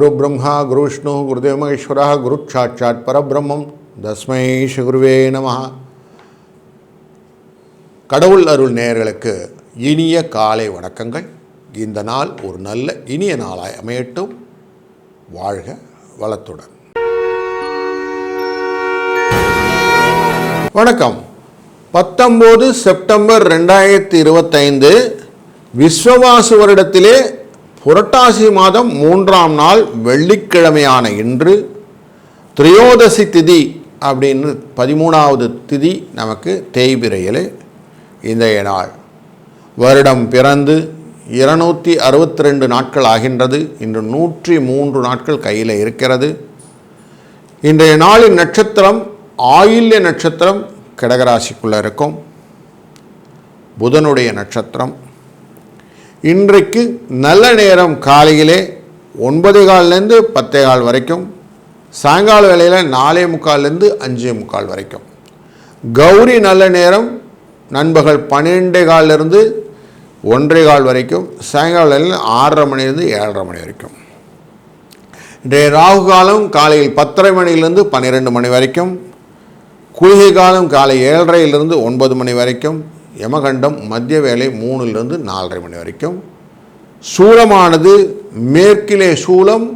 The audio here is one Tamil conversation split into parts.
குரு பிரம்மா குரு விஷ்ணு குருதேவ மகேஸ்வரா குரு சாட்சாட் பரபிரம்மம் தஸ்மை ஸ்ரீகுருவே நம கடவுள் அருள் நேயர்களுக்கு இனிய காலை வணக்கங்கள். இந்த நாள் ஒரு நல்ல இனிய நாளாய் அமையட்டும். வாழ்க வளத்துடன். வணக்கம். பத்தொம்போது செப்டம்பர் ரெண்டாயிரத்தி இருபத்தைந்து விஸ்வவாசு வருடத்திலே புரட்டாசி மாதம் மூன்றாம் நாள் வெள்ளிக்கிழமையான இன்று திரையோதசி திதி அப்படின்னு பதிமூணாவது திதி நமக்கு தேய்பிரையில் இன்றைய நாள். வருடம் பிறந்து இருநூற்றி அறுபத்தி ரெண்டு நாட்கள் ஆகின்றது. இன்று நூற்றி மூன்று நாட்கள் கையில் இருக்கிறது. இன்றைய நாளின் நட்சத்திரம் ஆயில்ய நட்சத்திரம் கடகராசிக்குள்ளே இருக்கும். புதனுடைய நட்சத்திரம் இன்றைக்கு நல்ல நேரம் காலையிலே ஒன்பதே கால்லேருந்து பத்தே கால் வரைக்கும் சாயங்கால வேலையில் நாலே முக்கால்லேருந்து அஞ்சே முக்கால் வரைக்கும். கௌரி நல்ல நேரம் நண்பகல் பன்னிரெண்டே காலிலிருந்து ஒன்றே கால் வரைக்கும் சாயங்கால வேலையில் ஆறரை மணிலேருந்து ஏழரை மணி வரைக்கும். இன்றைய ராகு காலம் காலையில் பத்தரை மணியிலிருந்து பன்னிரெண்டு மணி வரைக்கும் குளிகை காலம் காலை ஏழரையிலிருந்து ஒன்பது மணி வரைக்கும் யமகண்டம் மத்திய வேலை மூணுலேருந்து நாலரை மணி வரைக்கும். சூலமானது மேற்கிலே சூலம்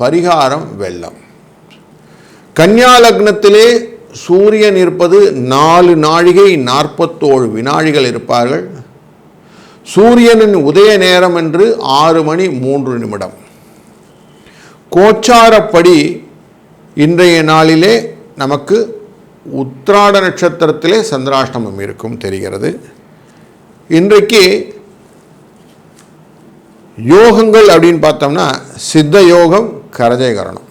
பரிகாரம் வெள்ளம். கன்யா லக்னத்திலே சூரியன் இருப்பது நாலு நாழிகை நாற்பத்தோழு வினாழிகள் இருப்பார்கள். சூரியனின் உதய நேரம் என்று ஆறு மணி மூன்று நிமிடம். கோச்சாரப்படி இன்றைய நாளிலே நமக்கு உத்ராட நட்சத்திரத்திலே சந்திராஷ்டமம் இருக்கும் தெரிகிறது. இன்றைக்கு யோகங்கள் அப்படின்னு பார்த்தோம்னா சித்த யோகம் கரஜயகரணம்.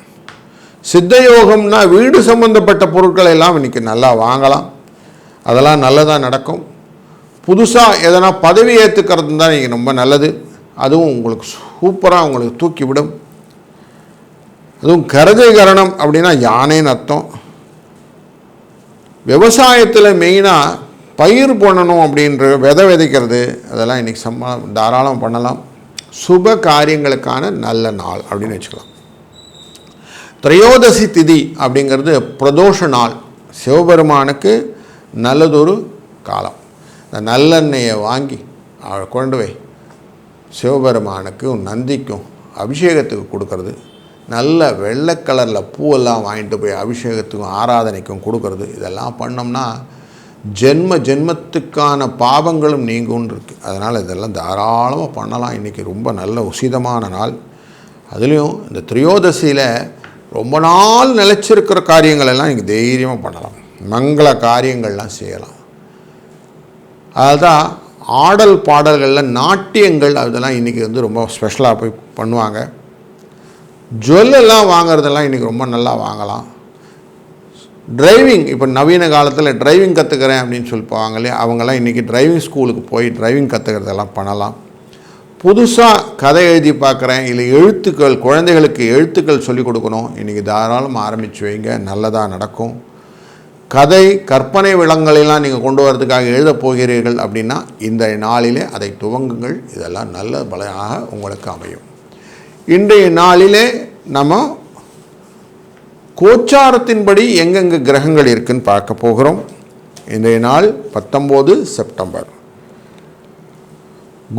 சித்த யோகம்னா வீடு சம்பந்தப்பட்ட பொருட்களை எல்லாம் இன்றைக்கி நல்லா வாங்கலாம். அதெல்லாம் நல்லதாக நடக்கும். புதுசாக எதனா பதவி ஏற்றுக்கிறது தான் இன்றைக்கி ரொம்ப நல்லது. அதுவும் உங்களுக்கு சூப்பராக உங்களுக்கு தூக்கிவிடும் அதுவும் கரஜயகரணம் அப்படின்னா யானைன்னு அர்த்தம். விவசாயத்தில் மெயினாக பயிர் பண்ணணும் அப்படின்ற விதை விதைக்கிறது அதெல்லாம் இன்றைக்கி சம்மா தாராளம் பண்ணலாம். சுப காரியங்களுக்கான நல்ல நாள் அப்படின்னு வச்சுக்கலாம். திரையோதசி திதி அப்படிங்கிறது பிரதோஷ நாள். சிவபெருமானுக்கு நல்லதொரு காலம். இந்த நல்லெண்ணெயை வாங்கி கொண்டு போய் சிவபெருமானுக்கும் நந்திக்கும் அபிஷேகத்துக்கு கொடுக்கறது. நல்ல வெள்ளை கலரில் பூவெல்லாம் வாங்கிட்டு போய் அபிஷேகத்துக்கும் ஆராதனைக்கும் கொடுக்கறது. இதெல்லாம் பண்ணோம்னா ஜென்ம ஜென்மத்துக்கான பாவங்களும் நீங்கும்னு இருக்குது அதனால் இதெல்லாம் தாராளமாக பண்ணலாம். இன்றைக்கி ரொம்ப நல்ல உசிதமான நாள். அதுலேயும் இந்த திரையோதசியில் ரொம்ப நாள் நிலச்சிருக்கிற காரியங்கள் எல்லாம் இங்கே தைரியமாக பண்ணலாம். மங்கள காரியங்கள்லாம் செய்யலாம். அதுதான் ஆடல் பாடல்களில் நாட்டியங்கள் அதெல்லாம் இன்றைக்கி வந்து ரொம்ப ஸ்பெஷலாக போய் பண்ணுவாங்க. ஜுவல்லெல்லாம் வாங்குறதெல்லாம் இன்றைக்கி ரொம்ப நல்லா வாங்கலாம். டிரைவிங் இப்போ நவீன காலத்தில் டிரைவிங் கற்றுக்கிறேன் அப்படின்னு சொல்லி போவாங்க இல்லையா? அவங்கெல்லாம் இன்றைக்கி டிரைவிங் ஸ்கூலுக்கு போய் டிரைவிங் கற்றுக்கிறதெல்லாம் பண்ணலாம். புதுசாக கதை எழுதி பார்க்குறேன் இல்லை எழுத்துக்கள் குழந்தைகளுக்கு எழுத்துக்கள் சொல்லிக் கொடுக்கணும். இன்றைக்கி தாராளமாக ஆரம்பித்து வைங்க நல்லதாக நடக்கும். கதை கற்பனை விளங்களெல்லாம் நீங்கள் கொண்டு வரதுக்காக எழுதப் போகிறீர்கள் அப்படின்னா இந்த நாளிலே அதை துவங்குங்கள். இதெல்லாம் நல்ல பலனாக உங்களுக்கு அமையும். இன்றைய நாளிலே நம்ம கோச்சாரத்தின்படி எங்கெங்கே கிரகங்கள் இருக்குன்னு பார்க்க போகிறோம். இன்றைய நாள் பத்தொம்போது செப்டம்பர்.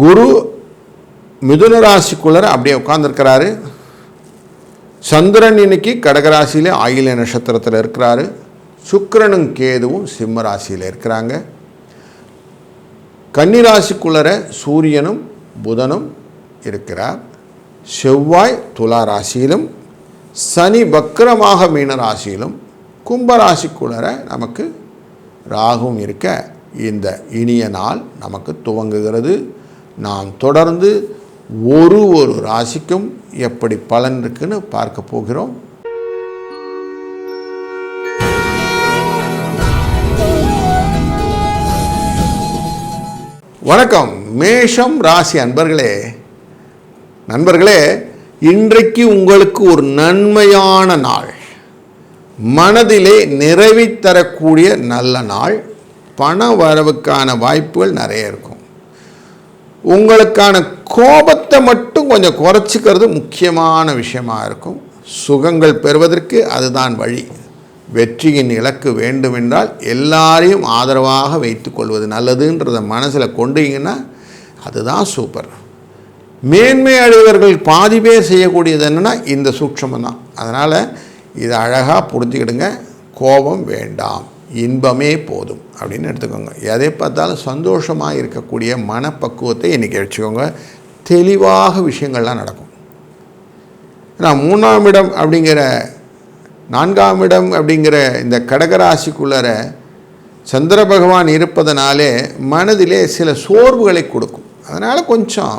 குரு மிதுன ராசிக்குள்ளர அப்படியே உட்காந்துருக்கிறாரு சந்திரன் இன்னைக்கு கடகராசியிலே ஆயில நட்சத்திரத்தில் இருக்கிறாரு. சுக்கிரனும் கேதுவும் சிம்ம ராசியில் இருக்கிறாங்க. கன்னிராசிக்குள்ளர சூரியனும் புதனும் இருக்கிறார். செவ்வாய் துலா ராசியிலும் சனி வக்கரமாக மீன ராசியிலும் கும்பராசிக்குள்ளர நமக்கு ராகும் இருக்க இந்த இனிய நாள் நமக்கு துவங்குகிறது. நாம் தொடர்ந்து ஒரு ஒரு ராசிக்கும் எப்படி பலன் இருக்குன்னு பார்க்க போகிறோம். வணக்கம். மேஷம் ராசி அன்பர்களே நண்பர்களே இன்றைக்கு உங்களுக்கு ஒரு நன்மையான நாள். மனதிலே நிறைவி தரக்கூடிய நல்ல நாள். பண வரவுக்கான வாய்ப்புகள் நிறைய இருக்கும். உங்களுக்கான கோபத்தை மட்டும் கொஞ்சம் குறைச்சிக்கிறது முக்கியமான விஷயமாக இருக்கும். சுகங்கள் பெறுவதற்கு அதுதான் வழி. வெற்றியின் இலக்கு வேண்டுமென்றால் எல்லாரையும் ஆதரவாக வைத்துக்கொள்வது நல்லதுன்றதை மனசில் கொண்டீங்கன்னா அதுதான் சூப்பர். மேன்மை அடைவர்கள் பாதி பேர் செய்யக்கூடியது என்னென்னா இந்த சூட்சமம் தான் அதனால் இதை அழகாக புரிஞ்சுக்கிடுங்க. கோபம் வேண்டாம். இன்பமே போதும் அப்படின்னு எடுத்துக்கோங்க. எதை பார்த்தாலும் சந்தோஷமாக இருக்கக்கூடிய மனப்பக்குவத்தை இன்றைக்கி வச்சுக்கோங்க தெளிவாக விஷயங்கள்லாம் நடக்கும். ஏன்னா மூணாம் இடம் அப்படிங்கிற நான்காம் இடம் அப்படிங்கிற இந்த கடகராசிக்குள்ளர சந்திர பகவான் இருப்பதனாலே மனதிலே சில சோர்வுகளை கொடுக்கும். அதனால் கொஞ்சம்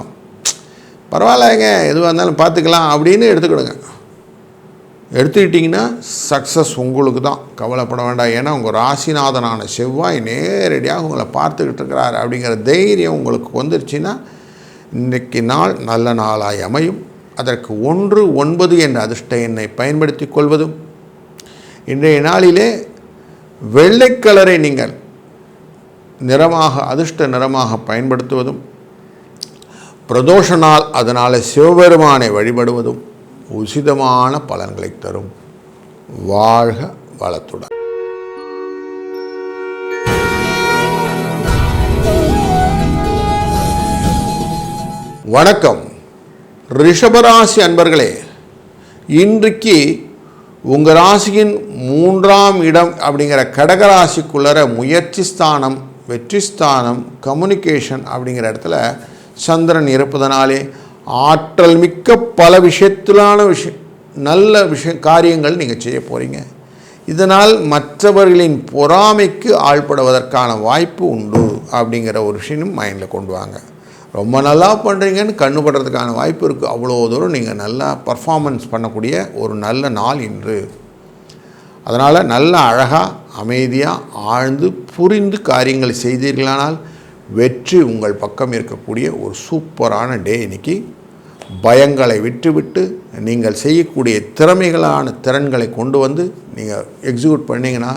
பரவாயில்லைங்க எதுவாக இருந்தாலும் பார்த்துக்கலாம் அப்படின்னு எடுத்துக்கிடுங்க. எடுத்துக்கிட்டிங்கன்னா சக்ஸஸ் உங்களுக்கு தான் கவலைப்பட வேண்டாம். ஏன்னா உங்கள் ராசிநாதனான செவ்வாய் நேரடியாக உங்களை பார்த்துக்கிட்டு இருக்கிறார் அப்படிங்கிற தைரியம் உங்களுக்கு வந்துருச்சுன்னா இன்றைக்கு நாள் நல்ல நாளாய் அமையும். அதற்கு ஒன்று ஒன்பது என்ற அதிர்ஷ்ட எண்ணை பயன்படுத்தி கொள்வதும் இன்றைய நாளிலே வெள்ளை கலரை நீங்கள் நிறமாக அதிர்ஷ்ட நிறமாக பயன்படுத்துவதும் பிரதோஷ நாள் அதனால் சிவபெருமானை வழிபடுவதும் உசிதமான பலன்களை தரும். வாழ்க வளத்துடன். வணக்கம். ரிஷபராசி அன்பர்களே இன்றைக்கு உங்கள் ராசியின் மூன்றாம் இடம் அப்படிங்கிற கடகராசிக்குள்ளர முயற்சி ஸ்தானம் வெற்றி ஸ்தானம் கம்யூனிகேஷன் அப்படிங்கிற இடத்துல சந்திரன் இருப்பதனாலே ஆற்றல் மிக்க பல விஷயத்திலான விஷயம் நல்ல விஷய காரியங்கள் நீங்கள் செய்ய போகிறீங்க இதனால் மற்றவர்களின் பொறாமைக்கு ஆள்படுவதற்கான வாய்ப்பு உண்டு அப்படிங்கிற ஒரு விஷயம் மைண்டில் கொண்டு வாங்க. ரொம்ப நல்லா பண்ணுறீங்கன்னு கண்ணு படுறதுக்கான வாய்ப்பு இருக்குது அவ்வளோ தூரம் நீங்கள் நல்லா பர்ஃபார்மன்ஸ் பண்ணக்கூடிய ஒரு நல்ல நாள் இன்று. அதனால் நல்ல அழகாக அமைதியாக ஆழ்ந்து புரிந்து காரியங்கள் செய்தீர்களானால் வெற்றி உங்கள் பக்கம் இருக்கக்கூடிய ஒரு சூப்பரான டே இன்னைக்கு. பயங்களை விட்டுவிட்டு நீங்கள் செய்யக்கூடிய திறமைகளான திறன்களை கொண்டு வந்து நீங்கள் எக்ஸிக்யூட் பண்ணிங்கன்னா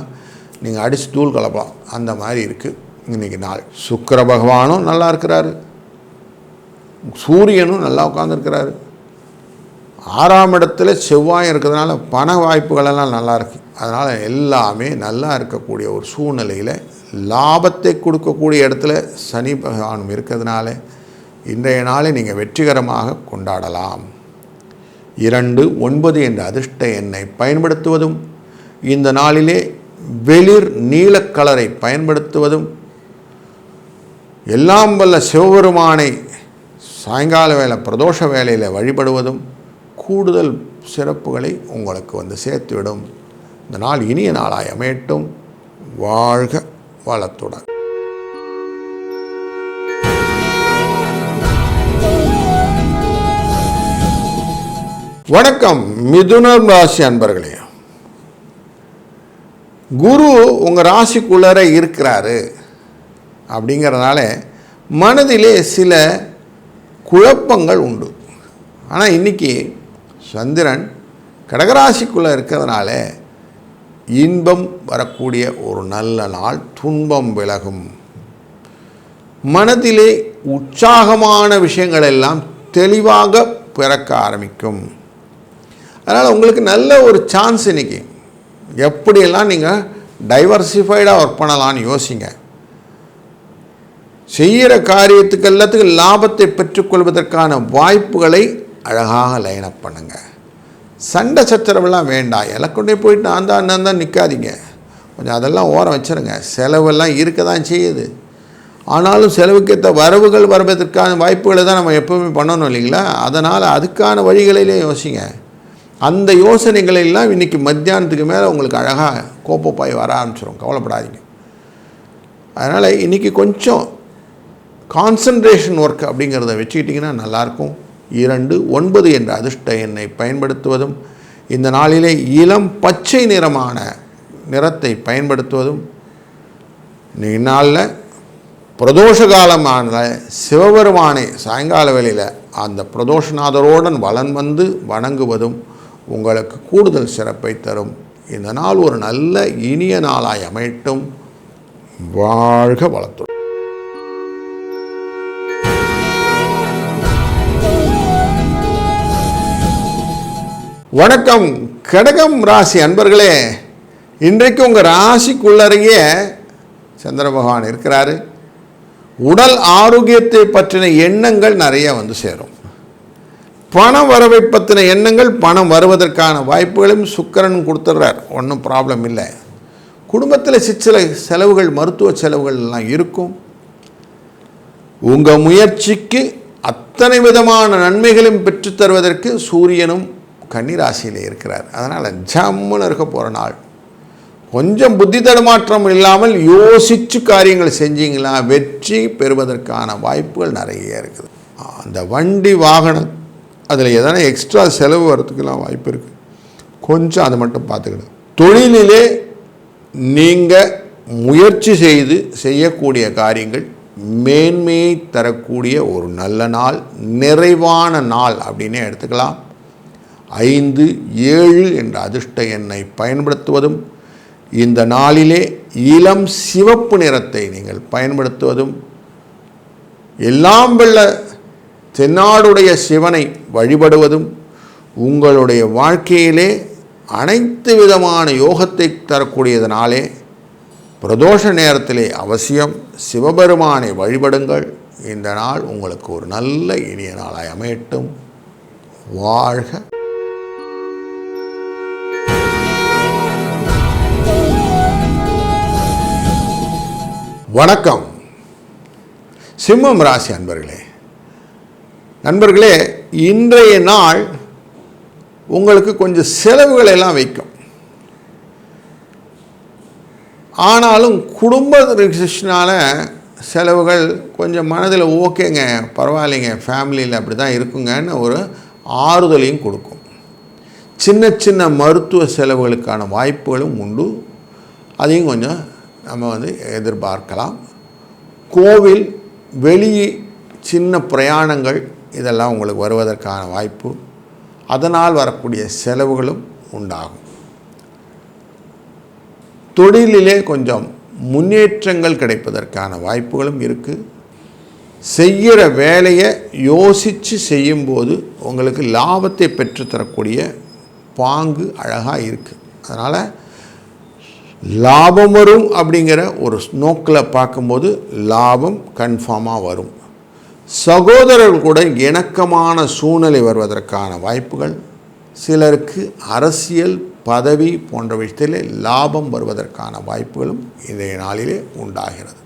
நீங்கள் அடித்து தூள் கலப்பலாம். அந்த மாதிரி இருக்குது இன்றைக்கி நாள். சுக்கிர பகவானும் நல்லா இருக்கிறாரு. சூரியனும் நல்லா உட்காந்துருக்கிறாரு ஆறாம் இடத்துல செவ்வாய் இருக்கிறதுனால பண வாய்ப்புகளெல்லாம் நல்லா இருக்கு. அதனால் எல்லாமே நல்லா இருக்கக்கூடிய ஒரு சூழ்நிலையில் லாபத்தை கொடுக்கக்கூடிய இடத்துல சனி பகவானும் இருக்கிறதுனால இன்றைய நாளை நீங்கள் வெற்றிகரமாக கொண்டாடலாம். இரண்டு ஒன்பது என்ற அதிர்ஷ்ட எண்ணை பயன்படுத்துவதும் இந்த நாளிலே வெளிர் நீலக்கலரை பயன்படுத்துவதும் எல்லாம் வல்ல சிவபெருமானை சாயங்கால வேலை பிரதோஷ வேலையில் வழிபடுவதும் கூடுதல் சிறப்புகளை உங்களுக்கு வந்து சேர்த்துவிடும். இந்த நாள் இனிய நாளாய் அமையட்டும். வாழ்க வளத்துடன். வணக்கம் மிதுனம் ராசி அன்பர்களே. குரு உங்கள் ராசிக்குள்ளர இருக்கிறாரு அப்படிங்கிறதுனால மனதிலே சில குழப்பங்கள் உண்டு. ஆனால் இன்றைக்கி சந்திரன் கடகராசிக்குள்ளே இருக்கிறதுனால இன்பம் வரக்கூடிய ஒரு நல்ல நாள் துன்பம் விலகும். மனதிலே உற்சாகமான விஷயங்கள் எல்லாம் தெளிவாக பிறக்க ஆரம்பிக்கும். அதனால் உங்களுக்கு நல்ல ஒரு சான்ஸ் இன்றைக்கி எப்படியெல்லாம் நீங்கள் டைவர்சிஃபைடாக ஒர்க் பண்ணலான்னு யோசிங்க. செய்கிற காரியத்துக்கு எல்லாத்துக்கும் லாபத்தை பெற்றுக்கொள்வதற்கான வாய்ப்புகளை அழகாக லைனப் பண்ணுங்க. சண்டை சச்சரவெல்லாம் வேண்டாம். எலக்கொண்டே போயிட்டு நான் தான் நான் தான் நிற்காதீங்க கொஞ்சம் அதெல்லாம் ஓரம் வச்சுருங்க. செலவெல்லாம் இருக்க தான் செய்யுது. ஆனாலும் செலவுக்கேற்ற வரவுகள் வருவதற்கான வாய்ப்புகளை தான் நம்ம எப்போவுமே பண்ணணும் இல்லைங்களா? அதனால் அதுக்கான வழிகளிலே யோசிங்க. அந்த யோசனைகளெல்லாம் இன்றைக்கி மத்தியானத்துக்கு மேலே உங்களுக்கு அழகாக கோப்பப்பாய் வர ஆரம்பிச்சிடும் கவலைப்படாதீங்க. அதனால் இன்றைக்கி கொஞ்சம் கான்சன்ட்ரேஷன் ஒர்க் அப்படிங்கிறத வச்சுக்கிட்டிங்கன்னா நல்லாயிருக்கும் இரண்டு ஒன்பது என்ற அதிர்ஷ்ட எண்ணை பயன்படுத்துவதும் இந்த நாளிலே இளம் பச்சை நிறமான நிறத்தை பயன்படுத்துவதும் இந்நாளில் பிரதோஷ காலமான சிவபெருமானை சாயங்கால வேளையில் அந்த பிரதோஷநாதரோடன் வளன் வந்து வணங்குவதும் உங்களுக்கு கூடுதல் சிறப்பை தரும். இந்த நாள் ஒரு நல்ல இனிய நாளாய் அமையட்டும். வாழ்க வளத்துடன். வணக்கம். கடகம் ராசி அன்பர்களே இன்றைக்கு உங்கள் ராசிக்குள்ளறையே சந்திர பகவான் இருக்கிறாரு. உடல் ஆரோக்கியத்தை பற்றின எண்ணங்கள் நிறைய வந்து சேரும். பண வரவை பற்றின எண்ணங்கள் பணம் வருவதற்கான வாய்ப்புகளையும் சுக்கரன் கொடுத்துட்றார். ஒன்றும் ப்ராப்ளம் இல்லை. குடும்பத்தில் சிற்சில செலவுகள் மருத்துவ செலவுகள் எல்லாம் இருக்கும். உங்கள் முயற்சிக்கு அத்தனை விதமான நன்மைகளையும் பெற்றுத் தருவதற்கு சூரியனும் கன்னிராசியிலே இருக்கிறார். அதனால் ஜம்முன்னு இருக்க போகிற நாள். கொஞ்சம் புத்தி தடுமாற்றம் இல்லாமல் யோசித்து காரியங்கள் செஞ்சீங்களா? வெற்றி பெறுவதற்கான வாய்ப்புகள் நிறைய இருக்குது. அந்த வண்டி வாகனம் அதில் எதனா எக்ஸ்ட்ரா செலவு வரதுக்கெல்லாம் வாய்ப்பு இருக்குது கொஞ்சம் அதை மட்டும் பார்த்துக்கணும். தொழிலிலே நீங்கள் முயற்சி செய்து செய்யக்கூடிய காரியங்கள் மேன்மையை தரக்கூடிய ஒரு நல்ல நாள் நிறைவான நாள் அப்படின்னே எடுத்துக்கலாம். ஐந்து ஏழு என்ற அதிர்ஷ்ட எண்ணை பயன்படுத்துவதும் இந்த நாளிலே இளம் சிவப்பு நிறத்தை நீங்கள் பயன்படுத்துவதும் எல்லாம் வெள்ள தென்னாடுடைய சிவனை வழிபடுவதும் உங்களுடைய வாழ்க்கையிலே அனைத்து விதமான யோகத்தை தரக்கூடியதனாலே பிரதோஷ நேரத்திலே அவசியம் சிவபெருமானை வழிபடுங்கள். இந்த நாள் உங்களுக்கு ஒரு நல்ல இனிய நாளாய் அமையட்டும். வாழ்க வணக்கம். சிம்மம் ராசி அன்பர்களே. நண்பர்களே இன்றைய நாள் உங்களுக்கு கொஞ்சம் செலவுகளை எல்லாம் வைக்கும். ஆனாலும் குடும்ப ரிசப்ஷனால் செலவுகள் கொஞ்சம் மனதில் ஓகேங்க பரவாயில்லைங்க ஃபேமிலியில் அப்படி தான் இருக்குங்கன்னு ஒரு ஆறுதலையும் கொடுக்கும். சின்ன சின்ன மருத்துவ செலவுகளுக்கான வாய்ப்புகளும் உண்டு. அதையும் கொஞ்சம் நம்ம வந்து எதிர்பார்க்கலாம். கோவில் வெளியே சின்ன பிரயாணங்கள் இதெல்லாம் உங்களுக்கு வருவதற்கான வாய்ப்பு. அதனால் வரக்கூடிய செலவுகளும் உண்டாகும். தொழிலிலே கொஞ்சம் முன்னேற்றங்கள் கிடைப்பதற்கான வாய்ப்புகளும் இருக்குது செய்கிற வேலையை யோசித்து செய்யும்போது உங்களுக்கு லாபத்தை பெற்றுத்தரக்கூடிய பாங்கு அழகாக இருக்குது அதனால் லாபம் வரும் அப்படிங்கிற ஒரு நோக்கில் பார்க்கும்போது லாபம் கன்ஃபார்மாக வரும். சகோதரர்கள் கூட இணக்கமான சூழ்நிலை வருவதற்கான வாய்ப்புகள் சிலருக்கு அரசியல் பதவி போன்ற விஷயத்தில் லாபம் வருவதற்கான வாய்ப்புகளும் இன்றைய நாளிலே உண்டாகிறது.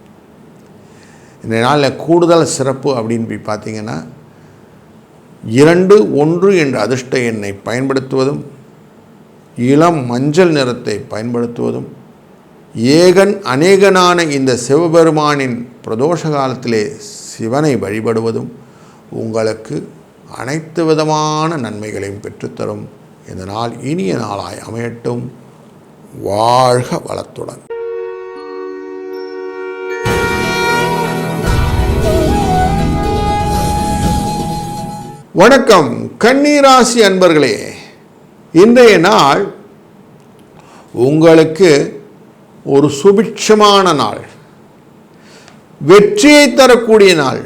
இந்த நாளில் கூடுதல் சிறப்பு அப்படின்னு போய் பார்த்தீங்கன்னா இரண்டு ஒன்று என்ற அதிர்ஷ்ட எண்ணை பயன்படுத்துவதும் இளம் மஞ்சள் நிறத்தை பயன்படுத்துவதும் ஏகன் அநேகனான இந்த சிவபெருமானின் பிரதோஷ காலத்திலே சிவனை வழிபடுவதும் உங்களுக்கு அனைத்து விதமான நன்மைகளையும் பெற்றுத்தரும். இந்த நாள் இனிய நாளாய் அமையட்டும். வாழ்க வளத்துடன். வணக்கம். கன்னிராசி அன்பர்களே இன்றைய நாள் உங்களுக்கு ஒரு சுபிட்சமான நாள். வெற்றியை தரக்கூடிய நாள்.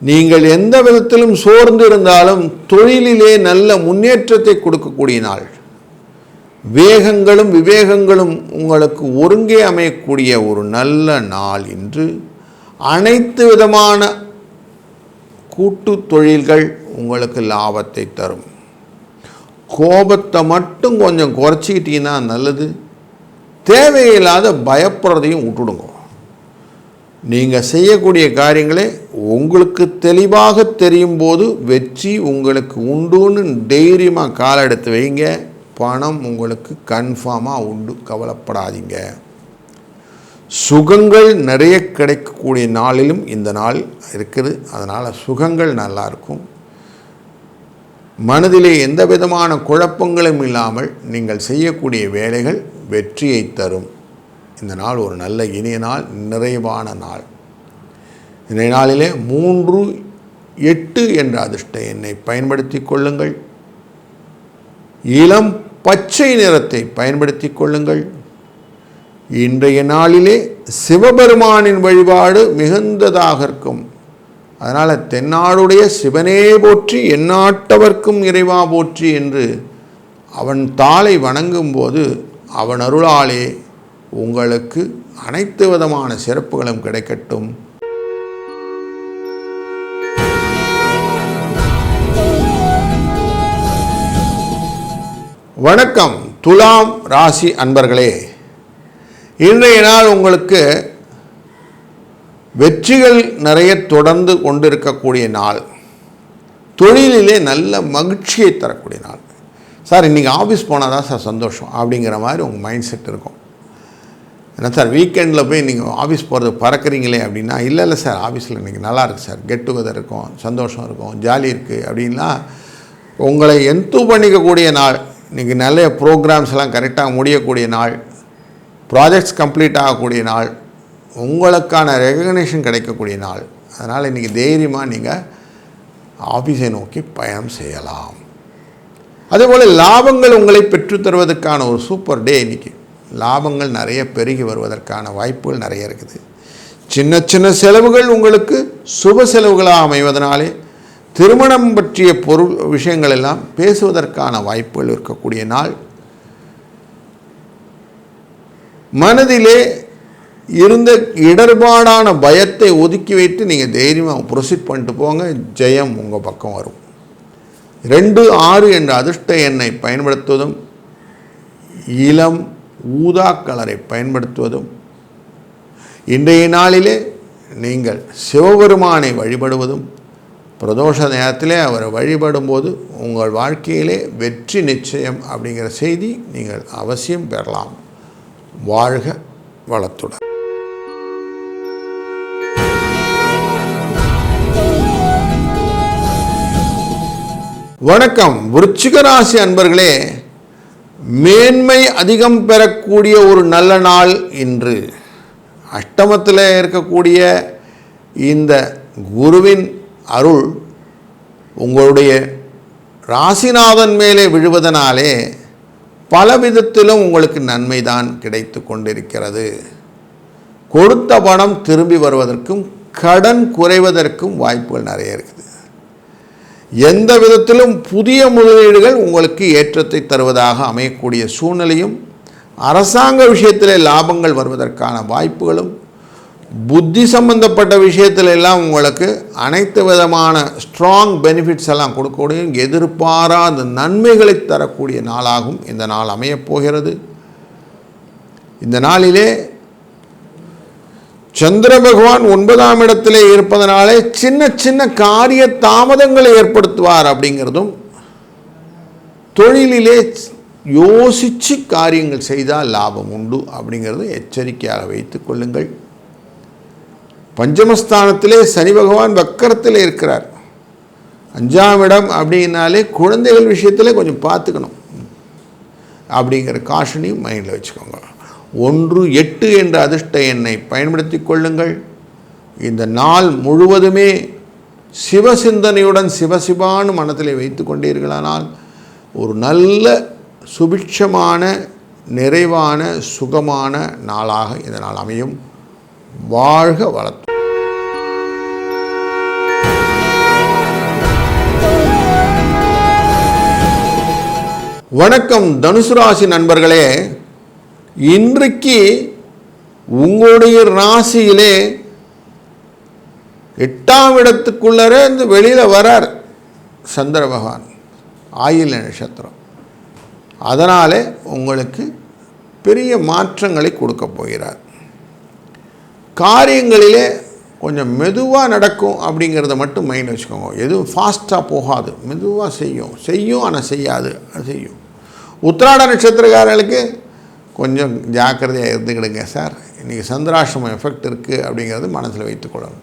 நீங்கள் எந்த விதத்திலும் சோர்ந்து இருந்தாலும் தொழிலிலே நல்ல முன்னேற்றத்தை கொடுக்கக்கூடிய நாள். வேகங்களும் விவேகங்களும் உங்களுக்கு ஒருங்கே அமையக்கூடிய ஒரு நல்ல நாள் இன்று. அனைத்து விதமான கூட்டு தொழில்கள் உங்களுக்கு லாபத்தை தரும். கோபத்தை மட்டும் கொஞ்சம் குறைச்சிக்கிட்டீங்கன்னா நல்லது. தேவையில்லாத பயப்படுறதையும் விட்டுடுங்க. நீங்கள் செய்யக்கூடிய காரியங்களே உங்களுக்கு தெளிவாக தெரியும் போது வெற்றி உங்களுக்கு உண்டுன்னு தைரியமாக கால் எடுத்து வைங்க. பணம் உங்களுக்கு கன்ஃபார்மாக உண்டு. கவலைப்படாதீங்க. சுகங்கள் நிறைய கிடைக்கக்கூடிய நாளிலும் இந்த நாள் இருக்குது. அதனால் சுகங்கள் நல்லா இருக்கும். மனதிலே எந்த விதமான குழப்பங்களும் இல்லாமல் நீங்கள் செய்யக்கூடிய வேலைகள் வெற்றியை தரும். இந்த நாள் ஒரு நல்ல இனிய நாள் நிறைவான நாள். இந்த நாளிலே மூன்று எட்டு என்ற அதிர்ஷ்ட எண்ணை பயன்படுத்தி கொள்ளுங்கள். இளம் பச்சை நிறத்தை பயன்படுத்தி கொள்ளுங்கள். இன்றைய நாளிலே சிவபெருமானின் வழிபாடு மிகுந்ததாக இருக்கும். அதனால் தென்னாடுடைய சிவனே போற்றி எந்நாட்டவர்க்கும் இறைவா போற்றி என்று அவன் தாளை வணங்கும்போது அவன் அருளாலே உங்களுக்கு அனைத்து விதமான சிறப்புகளும் கிடைக்கட்டும். வணக்கம். துலாம் ராசி அன்பர்களே இன்றைய நாள் உங்களுக்கு வெற்றிகள் நிறைய தொடர்ந்து கொண்டிருக்கக்கூடிய நாள். தொழிலிலே நல்ல மகிழ்ச்சியை தரக்கூடிய நாள். சார் இன்றைக்கி ஆஃபீஸ் போனால் தான் சார் சந்தோஷம் அப்படிங்கிற மாதிரி உங்கள் மைண்ட் செட் இருக்கும். என்ன சார் வீக்கெண்டில் போய் நீங்கள் ஆஃபீஸ் போகிறது பறக்கிறீங்களே அப்படின்னா இல்லை இல்லை சார் ஆஃபீஸில் இன்றைக்கி நல்லா இருக்குது சார். கெட் டுகெதர் இருக்கும் சந்தோஷம் இருக்கும் ஜாலி இருக்குது அப்படின்லாம் உங்களை எந்தூ பண்ணிக்கக்கூடிய நாள் இன்றைக்கி நிறைய ப்ரோக்ராம்ஸ் எல்லாம் கரெக்டாக முடியக்கூடிய நாள் ப்ராஜெக்ட்ஸ் கம்ப்ளீட் ஆகக்கூடிய நாள் உங்களுக்கான ரெகக்னேஷன் கிடைக்கக்கூடிய நாள். அதனால் இன்றைக்கி தைரியமாக நீங்கள் ஆஃபீஸை நோக்கி பயணம் செய்யலாம். அதேபோல் லாபங்கள் உங்களை பெற்றுத்தருவதற்கான ஒரு சூப்பர் டே இன்றைக்கி லாபங்கள் நிறைய பெருகி வருவதற்கான வாய்ப்புகள் நிறைய இருக்குது. சின்ன சின்ன செலவுகள் உங்களுக்கு சுப செலவுகளாக அமைவதனாலே திருமணம் பற்றிய பொருள் விஷயங்கள் எல்லாம் பேசுவதற்கான வாய்ப்புகள் இருக்கக்கூடிய நாள். மனதிலே இருந்த இடர்பாடான பயத்தை ஒதுக்கி வைத்து நீங்கள் தைரியமாக ப்ரொசீட் பண்ணிட்டு போங்க. ஜெயம் உங்கள் பக்கம் வரும். ரெண்டு ஆறு என்ற அதிர்ஷ்ட எண்ணை பயன்படுத்துவதும் இளம் ஊதா கலரை பயன்படுத்துவதும் இன்றைய நாளிலே நீங்கள் சிவபெருமானை வழிபடுவதும் பிரதோஷ நேரத்திலே அவரை வழிபடும்போது உங்கள் வாழ்க்கையிலே வெற்றி நிச்சயம் அப்படிங்கிற செய்தி நீங்கள் அவசியம் பெறலாம். வாழ்க வளத்துடன். வணக்கம். விருச்சிக ராசி அன்பர்களே மேன்மை அதிகம் பெறக்கூடிய ஒரு நல்ல நாள் இன்று. அஷ்டமத்தில் இருக்கக்கூடிய இந்த குருவின் அருள் உங்களுடைய ராசிநாதன் மேலே விழுவதனாலே பல விதத்திலும் உங்களுக்கு நன்மைதான் கிடைத்து கொண்டிருக்கிறது. கொடுத்த பணம் திரும்பி வருவதற்கும் கடன் குறைவதற்கும் வாய்ப்புகள் நிறைய இருக்குது. எந்த விதத்திலும் புதிய முதலீடுகள் உங்களுக்கு ஏற்றத்தை தருவதாக அமையக்கூடிய சூழ்நிலையும் அரசாங்க விஷயத்திலே லாபங்கள் வருவதற்கான வாய்ப்புகளும் புத்தி சம்பந்தப்பட்ட விஷயத்துல எல்லாம் உங்களுக்கு அனைத்து விதமான ஸ்ட்ராங் பெனிஃபிட்ஸ் எல்லாம் கொடுக்கக்கூடிய எதிர்பாராத நன்மைகளை தரக்கூடிய நாளாகும். இந்த நாள் அமையப் போகிறது. இந்த நாளிலே சந்திர பகவான் ஒன்பதாம் இடத்திலே இருப்பதனாலே சின்ன சின்ன காரிய தாமதங்களை ஏற்படுத்துவார் அப்படிங்கிறதும் தொழிலிலே யோசித்து காரியங்கள் செய்தால் லாபம் உண்டு அப்படிங்கிறதும் எச்சரிக்கையாக வைத்துக் கொள்ளுங்கள். பஞ்சமஸ்தானத்திலே சனி பகவான் வக்கரத்தில் இருக்கிறார். அஞ்சாம் இடம் அப்படின்னாலே குழந்தைகள் விஷயத்தில் கொஞ்சம் பார்த்துக்கணும். அப்படிங்கிற காஷனையும் மைண்டில் வச்சுக்கோங்க. ஒன்று எட்டு என்ற அதிர்ஷ்ட எண்ணை பயன்படுத்தி கொள்ளுங்கள். இந்த நாள் முழுவதுமே சிவசிந்தனையுடன் சிவசிவான்னு மனத்தில் வைத்து கொண்டீர்களானால் ஒரு நல்ல சுபிட்சமான நிறைவான சுகமான நாளாக இந்த நாள் அமையும். வாழ்க வளத்து வணக்கம் தனுசு ராசி நண்பர்களே. இன்றைக்கு உங்களுடைய ராசியிலே எட்டாம் இடத்துக்குள்ளரே இந்த வெளியில் வரார் சந்திர பகவான். ஆயில் நட்சத்திரம். அதனாலே உங்களுக்கு பெரிய மாற்றங்களை கொடுக்க போகிறார். காரியங்களிலே கொஞ்சம் மெதுவாக நடக்கும் அப்படிங்கிறத மட்டும் மைண்ட் வச்சுக்கோங்க. எதுவும் ஃபாஸ்ட்டாக போகாது. மெதுவாக செய்யும். செய்யும் ஆனால் செய்யாது. அது செய்யும். உத்திராட நட்சத்திரக்காரர்களுக்கு கொஞ்சம் ஜாக்கிரதையாக இருந்துக்கிடுங்க சார். இன்றைக்கி சந்திராசிரமம் எஃபெக்ட் இருக்குது அப்படிங்கிறது மனசில் வைத்துக்கொள்ளணும்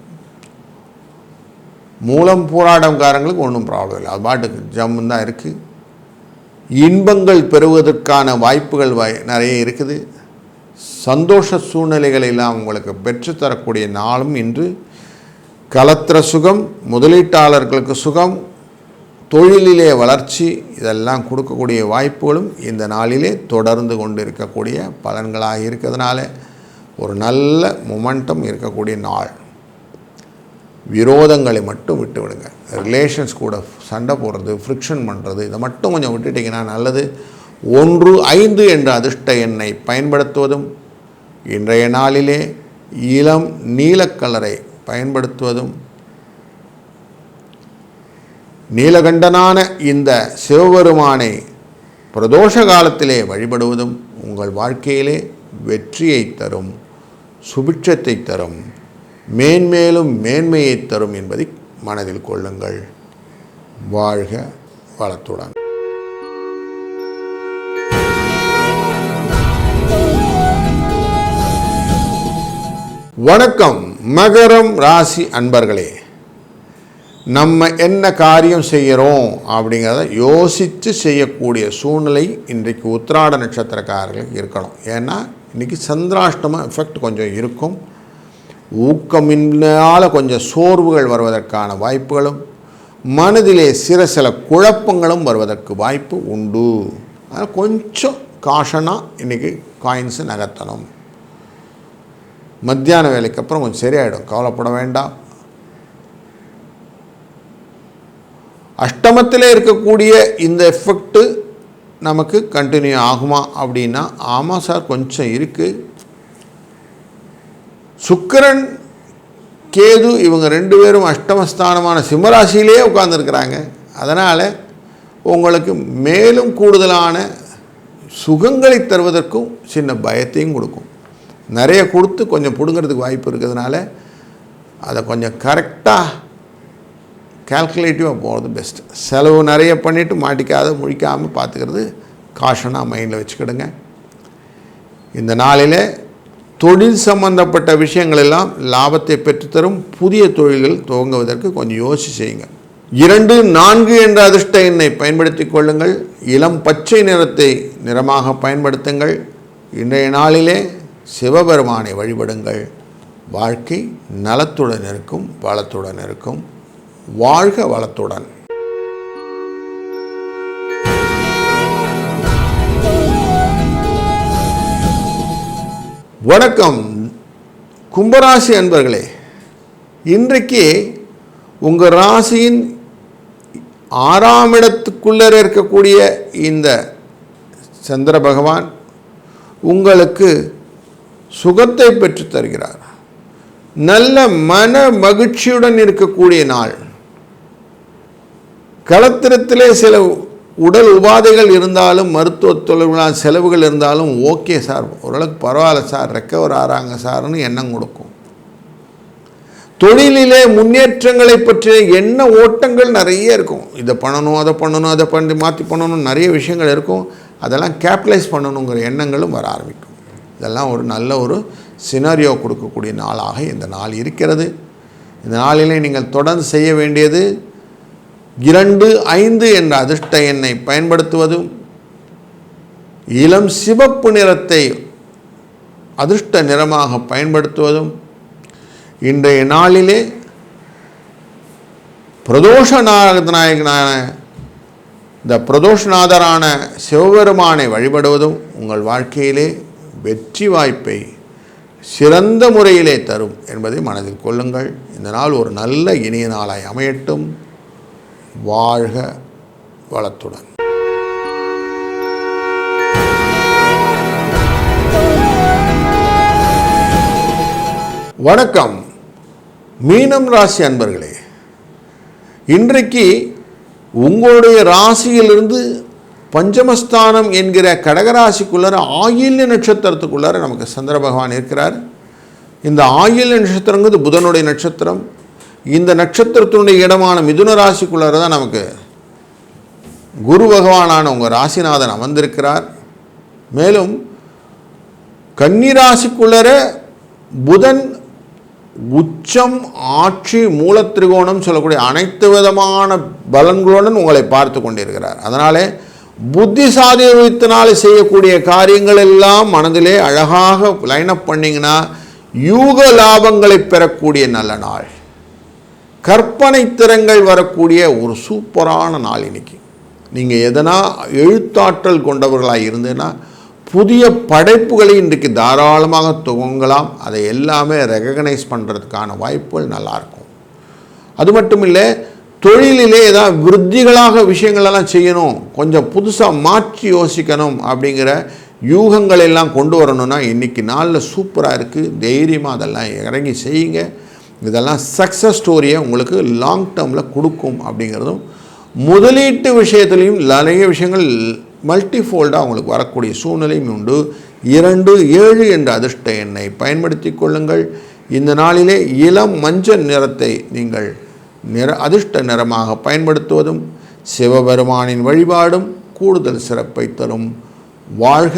மூலம் போராட்டம்காரங்களுக்கு ஒன்றும் ப்ராப்ளம் இல்லை. அது பாட்டுக்கு ஜம்மு தான் இருக்குது இன்பங்கள் பெறுவதற்கான வாய்ப்புகள் வாய் நிறைய இருக்குது. சந்தோஷ சூழ்நிலைகளை எல்லாம் உங்களுக்கு பெற்றுத்தரக்கூடிய நாளும் இன்று. கலத்திர சுகம் முதலீட்டாளர்களுக்கு சுகம் தொழிலிலே வளர்ச்சி இதெல்லாம் கொடுக்கக்கூடிய வாய்ப்புகளும் இந்த நாளிலே தொடர்ந்து கொண்டு இருக்கக்கூடிய பலன்களாக இருக்கிறதுனால ஒரு நல்ல மொமெண்டம் இருக்கக்கூடிய நாள். விரோதங்களை மட்டும் விட்டு விடுங்க. ரிலேஷன்ஸ் கூட சண்டை போடுறது ஃப்ரிக்ஷன் பண்ணுறது இதை மட்டும் கொஞ்சம் விட்டுட்டிங்கன்னா நல்லது. ஒன்று ஐந்து என்ற அதிர்ஷ்ட எண்ணை பயன்படுத்துவதும் இன்றைய நாளிலே இளம் நீலக்கலரை பயன்படுத்துவதும் நீலகண்டனான இந்த சிவபெருமானை பிரதோஷ காலத்திலே வழிபடுவதும் உங்கள் வாழ்க்கையிலே வெற்றியை தரும் சுபிட்சத்தை தரும் மேன்மேலும் மேன்மையை தரும் என்பதை மனதில் கொள்ளுங்கள். வாழ்க வளத்துடன். வணக்கம் மகரம் ராசி அன்பர்களே. நம்ம என்ன காரியம் செய்கிறோம் அப்படிங்கிறத யோசித்து செய்யக்கூடிய சூழ்நிலை இன்றைக்கு உத்திராட நட்சத்திரக்காரர்களுக்கு இருக்கணும். ஏன்னா இன்றைக்கி சந்திராஷ்டம எஃபெக்ட் கொஞ்சம் இருக்கும். ஊக்கமின்னால் கொஞ்சம் சோர்வுகள் வருவதற்கான வாய்ப்புகளும் மனதிலே சில சில குழப்பங்களும் வருவதற்கு வாய்ப்பு உண்டு. அதனால் கொஞ்சம் காஷனாக இன்றைக்கி காயின்ஸை நகர்த்தணும். மத்தியான வேலைக்கு அப்புறம் கொஞ்சம் சரியாயிடும். கவலைப்பட வேண்டாம். அஷ்டமத்தில் இருக்கக்கூடிய இந்த எஃபெக்ட்டு நமக்கு கண்டினியூ ஆகுமா அப்படின்னா ஆமாம் சார் கொஞ்சம் இருக்குது சுக்கரன் கேது இவங்க ரெண்டு பேரும் அஷ்டமஸ்தானமான சிம்மராசியிலே உட்கார்ந்துருக்கிறாங்க. அதனால் உங்களுக்கு மேலும் கூடுதலான சுகங்களை தருவதற்கும் சின்ன பயத்தையும் கொடுக்கும். நிறைய கொடுத்து கொஞ்சம் பிடுங்கிறதுக்கு வாய்ப்பு இருக்கிறதுனால அதை கொஞ்சம் கரெக்டாக கேல்குலேட்டிவாக போகிறது பெஸ்ட்டு செலவு நிறைய பண்ணிவிட்டு மாட்டிக்காத முழிக்காமல் பார்த்துக்கிறது காஷனாக மைண்டில் வச்சுக்கிடுங்க. இந்த நாளில் தொழில் சம்பந்தப்பட்ட விஷயங்கள் எல்லாம் லாபத்தை பெற்றுத்தரும். புதிய தொழில்கள் துவங்குவதற்கு கொஞ்சம் யோசிச்சு செய்யுங்க. இரண்டு நான்கு என்ற அதிர்ஷ்ட எண்ணை பயன்படுத்தி கொள்ளுங்கள். இளம் பச்சை நிறத்தை நிறமாக பயன்படுத்துங்கள். இன்றைய நாளிலே சிவபெருமானை வழிபடுங்கள். வாழ்க்கை நலத்துடன் இருக்கும் வளத்துடன் இருக்கும். வாழ்க வளத்துடன். வணக்கம். கும்பராசி அன்பர்களே இன்றைக்கு உங்கள் ராசியின் ஆறாம் இடத்துக்குள்ளே இருக்கக்கூடிய இந்த சந்திர பகவான் உங்களுக்கு சுகத்தை பெற்று தருகிறார். நல்ல மன மகிழ்ச்சியுடன் இருக்கக்கூடிய நாள். களத்திரத்திலே சில உடல் உபாதைகள் இருந்தாலும் மருத்துவ தொழில்களால் செலவுகள் இருந்தாலும் ஓகே சார் ஓரளவுக்கு பரவாயில்ல சார் ரெக்கவர் ஆகிறாங்க சார்னு எண்ணம் கொடுக்கும். தொழிலிலே முன்னேற்றங்களை பற்றிய எண்ண ஓட்டங்கள் நிறைய இருக்கும். இதை பண்ணணும் அதை பண்ணணும் அதை பண்ணி மாற்றி பண்ணணும் நிறைய விஷயங்கள் இருக்கும். அதெல்லாம் கேபிட்டலைஸ் பண்ணணுங்கிற எண்ணங்களும் வர ஆரம்பிக்கும். இதெல்லாம் ஒரு நல்ல ஒரு சினாரியோ கொடுக்கக்கூடிய நாளாக இந்த நாள் இருக்கிறது. இந்த நாளிலே நீங்கள் தொடர்ந்து செய்ய வேண்டியது இரண்டு ஐந்து என்ற அதிர்ஷ்ட எண்ணை பயன்படுத்துவதும் இளம் சிவப்பு நிறத்தை அதிர்ஷ்ட நிறமாக பயன்படுத்துவதும் இன்றைய நாளிலே பிரதோஷ நாயகனான இந்த பிரதோஷநாதரான சிவபெருமானை வழிபடுவதும் உங்கள் வாழ்க்கையிலே வெற்றி வாய்ப்பை சிறந்த முறையிலே தரும் என்பதை மனதில் கொள்ளுங்கள். இந்த நாள் ஒரு நல்ல இனிய நாளாய் அமையட்டும். வாழ்க வளத்துடன். வணக்கம். மீனம் ராசி அன்பர்களே இன்றைக்கு உங்களுடைய ராசியிலிருந்து பஞ்சமஸ்தானம் என்கிற கடகராசிக்குள்ளார ஆயில்ய நட்சத்திரத்துக்குள்ளார நமக்கு சந்திர பகவான் இருக்கிறார். இந்த ஆயில்ய நட்சத்திரங்கிறது புதனுடைய நட்சத்திரம். இந்த நட்சத்திரத்தினுடைய இடமான மிதுன ராசிக்குள்ளார தான் நமக்கு குரு பகவானான உங்கள் ராசிநாதன் அமர்ந்திருக்கிறார். மேலும் கன்னிராசிக்குள்ளர புதன் உச்சம் ஆட்சி மூலத்திரிகோணம் சொல்லக்கூடிய அனைத்து விதமான பலன்களுடன் உங்களை பார்த்து கொண்டிருக்கிறார். அதனாலே புத்தி சாதித்தினாலே செய்யக்கூடிய காரியங்கள் எல்லாம் மனதிலே அழகாக லைனப் பண்ணிங்கன்னா யூக லாபங்களை பெறக்கூடிய நல்ல நாள். கற்பனை திறங்கள் வரக்கூடிய ஒரு சூப்பரான நாள் இன்னைக்கு. நீங்கள் எதனா எழுத்தாற்றல் கொண்டவர்களாக இருந்ததுன்னா புதிய படைப்புகளை இன்றைக்கு தாராளமாக துவங்கலாம். அதை எல்லாமே ரெகக்னைஸ் பண்ணுறதுக்கான வாய்ப்புகள் நல்லாயிருக்கும். அது மட்டும் இல்லை தொழிலிலே ஏதாவது விருத்திகளாக விஷயங்களெல்லாம் செய்யணும். கொஞ்சம் புதுசாக மாற்றி யோசிக்கணும் அப்படிங்கிற யூகங்கள் எல்லாம் கொண்டு வரணும்னா இன்றைக்கி நாளில் சூப்பராக இருக்குது தைரியமாக அதெல்லாம் இறங்கி செய்யுங்க. இதெல்லாம் சக்ஸஸ் ஸ்டோரியை உங்களுக்கு லாங் டேர்மில் கொடுக்கும் அப்படிங்கிறதும் முதலீட்டு விஷயத்துலையும் நிறைய விஷயங்கள் மல்டிஃபோல்டாக உங்களுக்கு வரக்கூடிய சூழ்நிலையும் உண்டு. இரண்டு ஏழு என்ற அதிர்ஷ்ட எண்ணை பயன்படுத்தி கொள்ளுங்கள். இந்த நாளிலே இளம் மஞ்சள் நிறத்தை நீங்கள் நிற அதிர்ஷ்ட நிறமாக பயன்படுத்துவதும் சிவபெருமானின் வழிபாடும் கூடுதல் சிறப்பை தரும். வாழ்க